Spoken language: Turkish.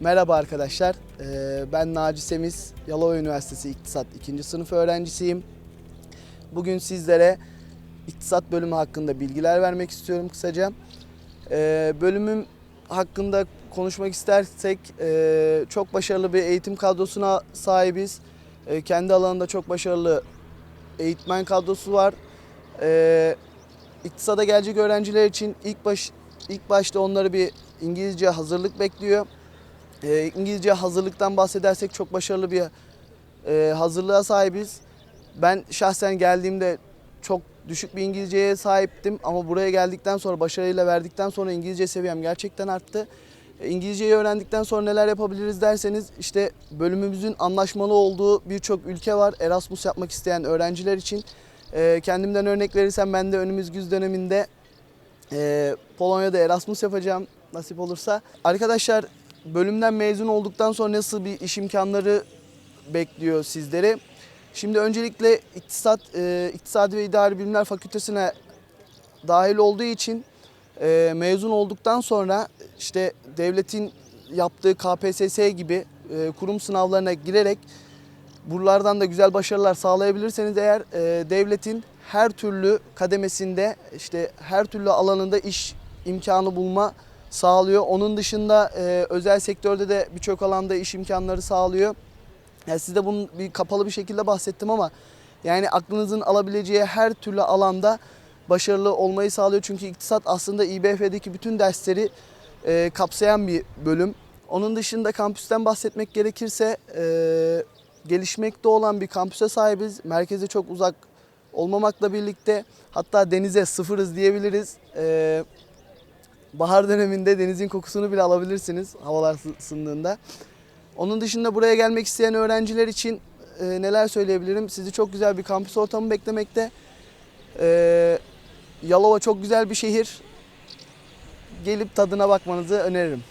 Merhaba arkadaşlar. Ee, ben Naci Semiz, Yalova Üniversitesi İktisat 2. sınıf öğrencisiyim. Bugün sizlere iktisat bölümü hakkında bilgiler vermek istiyorum kısaca. Ee, bölümüm hakkında konuşmak istersek e, çok başarılı bir eğitim kadrosuna sahibiz. E, kendi alanında çok başarılı eğitmen kadrosu var. İktisada gelecek öğrenciler için ilk baş ilk başta onları bir İngilizce hazırlık bekliyor. E, İngilizce hazırlıktan bahsedersek çok başarılı bir e, hazırlığa sahibiz. Ben şahsen geldiğimde çok düşük bir İngilizceye sahiptim ama buraya geldikten sonra başarıyla verdikten sonra İngilizce seviyem gerçekten arttı. E, İngilizceyi öğrendikten sonra neler yapabiliriz derseniz işte bölümümüzün anlaşmalı olduğu birçok ülke var. Erasmus yapmak isteyen öğrenciler için. E, kendimden örnek verirsem ben de önümüz güz döneminde e, Polonya'da Erasmus yapacağım nasip olursa. Arkadaşlar bölümden mezun olduktan sonra nasıl bir iş imkanları bekliyor sizleri? Şimdi öncelikle iktisat, e, İktisadi ve İdari Bilimler Fakültesine dahil olduğu için e, mezun olduktan sonra işte devletin yaptığı KPSS gibi e, kurum sınavlarına girerek buralardan da güzel başarılar sağlayabilirseniz eğer e, devletin her türlü kademesinde işte her türlü alanında iş imkanı bulma sağlıyor. Onun dışında e, özel sektörde de birçok alanda iş imkanları sağlıyor. Yani size bunun bir kapalı bir şekilde bahsettim ama yani aklınızın alabileceği her türlü alanda başarılı olmayı sağlıyor. Çünkü iktisat aslında İBF'deki bütün dersleri e, kapsayan bir bölüm. Onun dışında kampüsten bahsetmek gerekirse e, gelişmekte olan bir kampüse sahibiz. Merkeze çok uzak olmamakla birlikte hatta denize sıfırız diyebiliriz. E, bahar döneminde denizin kokusunu bile alabilirsiniz havalar sı- ısındığında. Onun dışında buraya gelmek isteyen öğrenciler için e, neler söyleyebilirim? Sizi çok güzel bir kampüs ortamı beklemekte. E, Yalova çok güzel bir şehir. Gelip tadına bakmanızı öneririm.